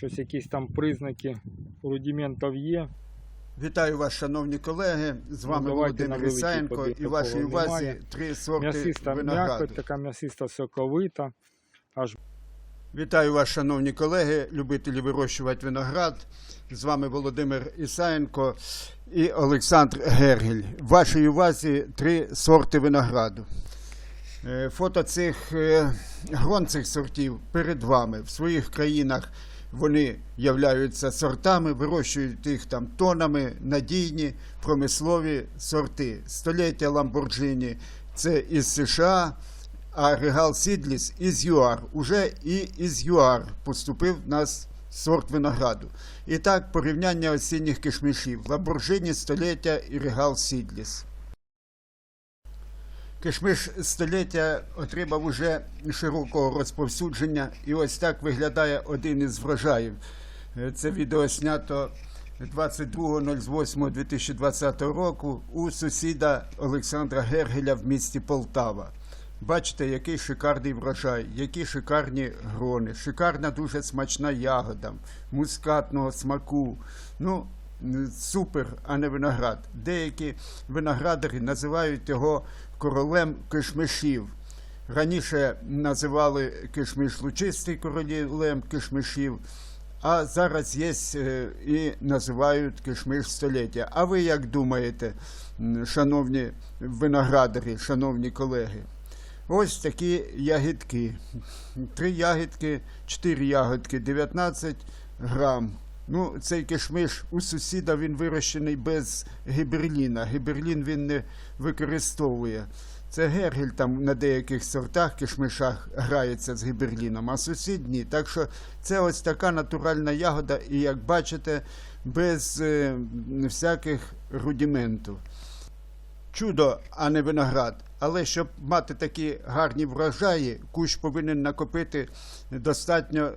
щось якісь там признаки рудиментів є. Вітаю вас, шановні колеги. З вами Ну, Володимир Ісаєнко і вашій увазі три сорти М'ясиста винограду. м'якоть, така м'ясиста соковита. Аж Вітаю вас, шановні колеги, любителі вирощувати виноград. З вами Володимир Ісаєнко і Олександр Гергель. В вашій увазі три сорти винограду. Е, Фото цих е, грон цих сортів перед вами. В своїх країнах вони являються сортами, вирощують їх там тонами, надійні промислові сорти. Століття Ламборджині це із США, а Регал Сідліс із ЮАР. Уже і із ЮАР поступив в нас сорт винограду. І так, порівняння осінніх кишмішів. Ламборджині століття і Регал Сідліс. Кишмиш століття отримав уже широкого розповсюдження, і ось так виглядає один із врожаїв. Е, Це відео знято 22.08.2020 року у сусіда Олександра Гергеля в місті Полтава. Бачите, який шикарний врожай, які шикарні грони, шикарна дуже смачна ягода, мускатного смаку. Ну, супер, а не виноград. Деякі виноградарі називають його королем кишмишів. Раніше називали кишмиш лучистий королем кишмишів, а зараз є е, і називають кишмиш століття. А ви як думаєте, шановні виноградарі, шановні колеги? Ось такі ягідки. Три ягідки, чотири ягодки, 19 грам. Ну, цей кишмиш у сусіда він вирощений без гіберліна. Гіберлін він не використовує. Це Гергель там на деяких сортах кишмишах грається з гіберліном, а сусід ні. Так що це ось така натуральна ягода, і як бачите, без е, всяких рудиментів чудо, а не виноград. Але щоб мати такі гарні врожаї, кущ повинен накопити достатньо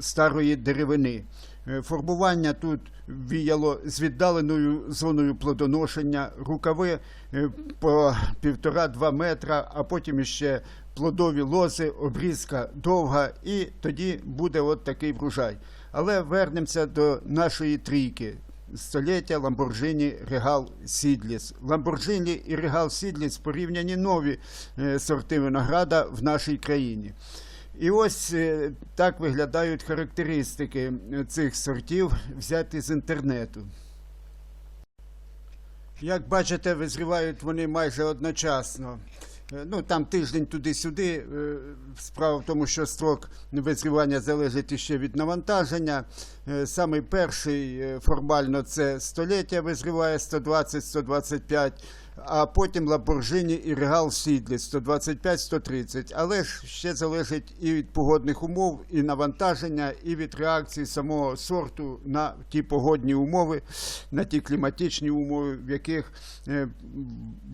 старої деревини. Е, Формування тут віяло з віддаленою зоною плодоношення, рукави е, по півтора-два метра, а потім ще плодові лози, обрізка довга, і тоді буде от такий врожай. Але вернемося до нашої трійки століття Ламборджині Регал Сідліс. Ламборджині і Регал Сідліс порівняні нові е, сорти винограда в нашій країні. І ось е, так виглядають характеристики е, цих сортів, взяті з інтернету. Як бачите, визрівають вони майже одночасно. Е, Ну, там тиждень туди-сюди. Справа в тому, що строк визрівання залежить іще від навантаження. Самий перший формально це століття визріває 120-125, а потім Ламборджині і Регал Сідлі 125-130. Але ж ще залежить і від погодних умов, і навантаження, і від реакції самого сорту на ті погодні умови, на ті кліматичні умови, в яких е,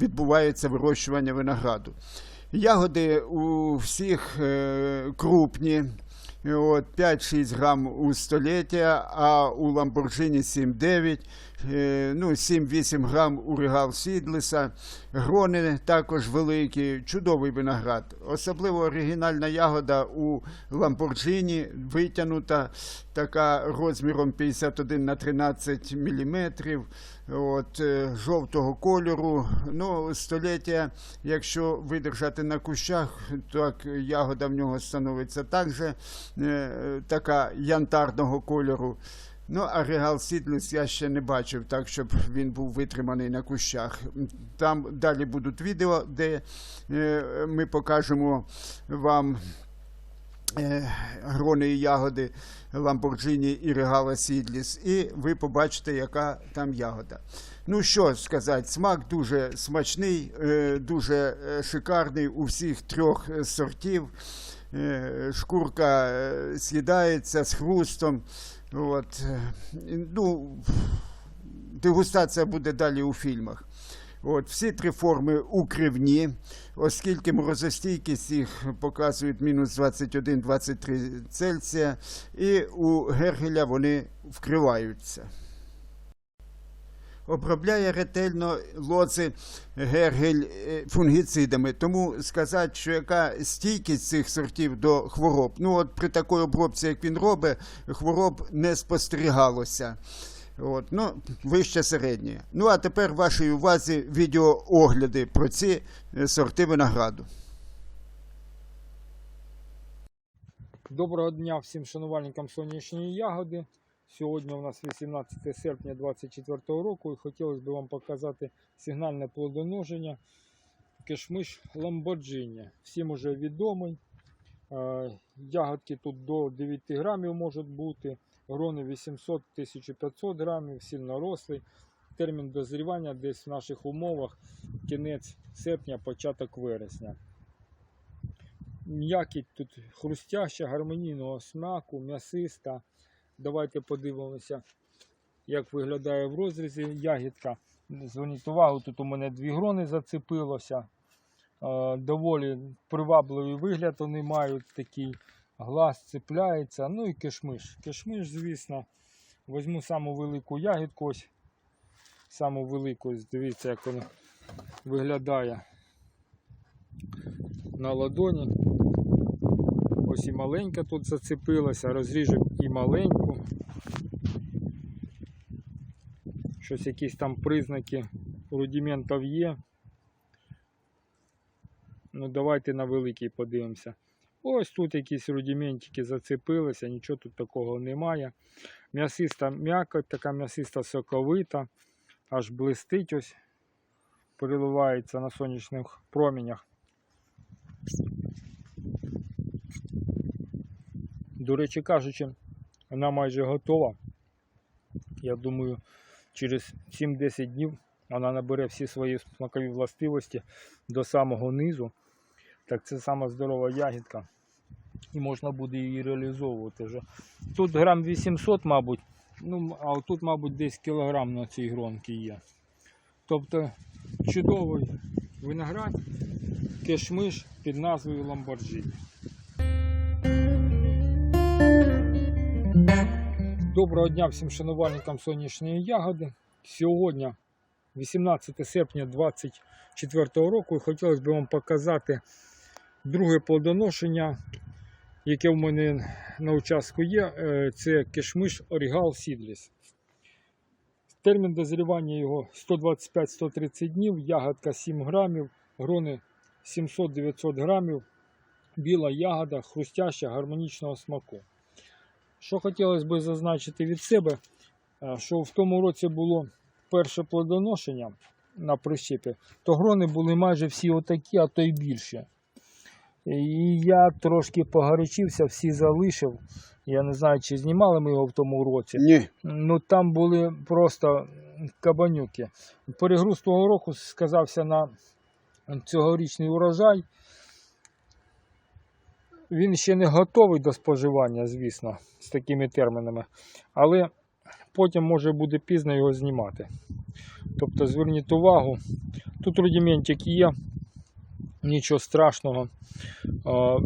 відбувається вирощування винограду. Ягоди у всіх е, крупні. От, 5-6 грам у століття, а у Ламборджині 7-9, е, ну, 7-8 грам у Регал Сідлеса. Грони також великі, чудовий виноград. Особливо оригінальна ягода у Ламборджині, витягнута, така розміром 51 на 13 міліметрів. От, е, жовтого кольору. Ну, століття, якщо видержати на кущах, так ягода в нього становиться також е, така янтарного кольору. Ну, а Регал Сідлес я ще не бачив, так щоб він був витриманий на кущах. Там далі будуть відео, де е, ми покажемо вам е, грони і ягоди Ламборджині і Регала Сідліс, і ви побачите, яка там ягода. Ну що сказати, смак дуже смачний, е, дуже е, шикарний у всіх трьох сортів. Е, Шкурка е, з'їдається з хрустом. От. е, Ну, дегустація буде далі у фільмах. От, всі три форми укривні, оскільки морозостійкість їх показують мінус 21-23 Цельсія, і у Гергеля вони вкриваються. Обробляє ретельно лози гергель е, фунгіцидами. Тому сказати, що яка стійкість цих сортів до хвороб, ну от при такій обробці, як він робить, хвороб не спостерігалося. От, ну, вище середнє. Ну а тепер вашій увазі відеоогляди про ці е, сорти винограду. Доброго дня всім шанувальникам сонячної ягоди. Сьогодні у нас 18 серпня 2024 року і хотілося б вам показати сигнальне плодоношення кишмиш Ламборджині. Всім уже відомий. Е, Ягодки тут до 9 грамів можуть бути, грони 800-1500 грамів, сильно рослий. Термін дозрівання десь в наших умовах кінець серпня, початок вересня. М'якість тут хрустяща, гармонійного смаку, м'ясиста. Давайте подивимося, як виглядає в розрізі ягідка. Зверніть увагу, тут у мене дві грони зацепилося. Е, Доволі привабливий вигляд вони мають такий. Глаз цепляється. Ну і кишмиш. Кишмиш, звісно. Візьму саму велику ягідку. Саму велику, дивіться, як вона виглядає на ладоні. Ось і маленька тут зацепилася, розріжу і маленьку. Щось якісь там признаки рудиментів є. Ну, давайте на великий подивимося. Ось тут якісь рудиментики зацепилися, нічого тут такого немає. М'ясиста м'якоть, така м'ясиста соковита, аж блистить ось, переливається на сонячних промінях. До речі кажучи, вона майже готова. Я думаю, через 7-10 днів вона набере всі свої смакові властивості до самого низу. Так це сама здорова ягідка. І можна буде її реалізовувати вже. Тут грам 800, мабуть. Ну, а тут, мабуть, десь кілограм на цій гронці є. Тобто чудовий виноград, кишмиш під назвою Ламборджині. Доброго дня всім шанувальникам сонячної ягоди. Сьогодні, 18 серпня 2024 року, і хотілося б вам показати друге плодоношення, яке в мене на участку є. Е, Це кишмиш Орігал Сідліс. Термін дозрівання його 125-130 днів, ягодка 7 грамів, грони 700-900 грамів, біла ягода, хрустяща, гармонічного смаку. Що хотілося б зазначити від себе, е, що в тому році було перше плодоношення на прищепі, то грони були майже всі отакі, а то й більше. І я трошки погарячився, всі залишив. Я не знаю, чи знімали ми його в тому році. Ні. Ну там були просто кабанюки. Перегруз того року сказався на цьогорічний урожай. Він ще не готовий до споживання, звісно, з такими термінами. Але потім може буде пізно його знімати. Тобто зверніть увагу, тут рудиментик є, нічого страшного.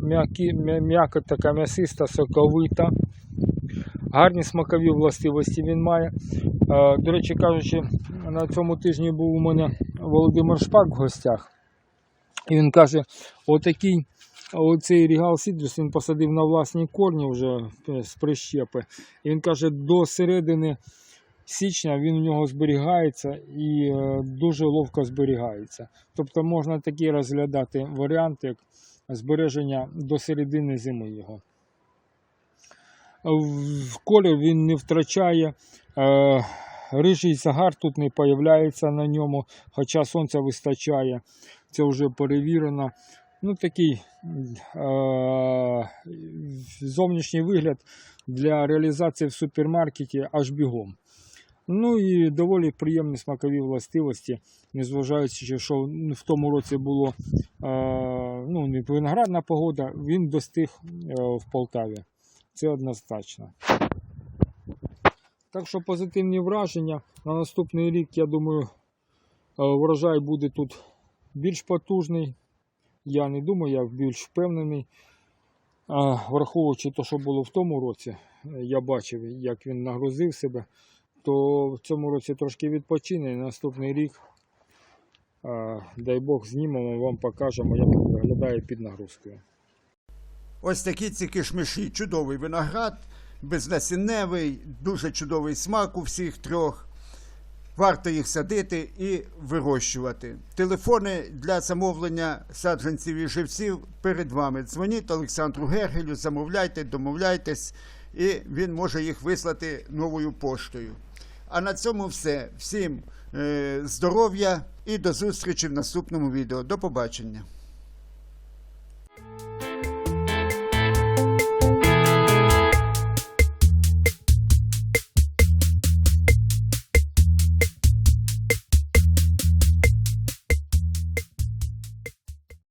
М'які- М'яка така м'ясиста, соковита. Гарні смакові властивості він має. До речі кажучи, на цьому тижні був у мене Володимир Шпак в гостях. І він каже, отакий оцей Рігал Сідрус він посадив на власні корні вже е, з прищепи. І він каже, до середини січня він у нього зберігається і е, дуже ловко зберігається. Тобто можна такий розглядати варіант, як збереження до середини зими його. В колір він не втрачає. Е, Рижий загар тут не появляється на ньому, хоча сонця вистачає. Це вже перевірено. Ну, такий е, зовнішній вигляд для реалізації в супермаркеті аж бігом. Ну і доволі приємні смакові властивості, незважаючи, що в тому році було ну, не виноградна погода, він достиг е, в Полтаві. Це однозначно. Так що позитивні враження. На наступний рік, я думаю, е, врожай буде тут більш потужний. Я не думаю, я більш впевнений. Враховуючи те, що було в тому році, е, я бачив, як він нагрузив себе. то в цьому році трошки відпочине. Наступний рік, дай Бог, знімемо, вам покажемо, як він виглядає під нагрузкою. Ось такі ці кишмиші. Чудовий виноград, безнасінневий, дуже чудовий смак у всіх трьох. Варто їх садити і вирощувати. Телефони для замовлення саджанців і живців перед вами. Дзвоніть Олександру Гергелю, замовляйте, домовляйтесь, і він може їх вислати новою поштою. А на цьому все. Всім е, здоров'я і до зустрічі в наступному відео. До побачення.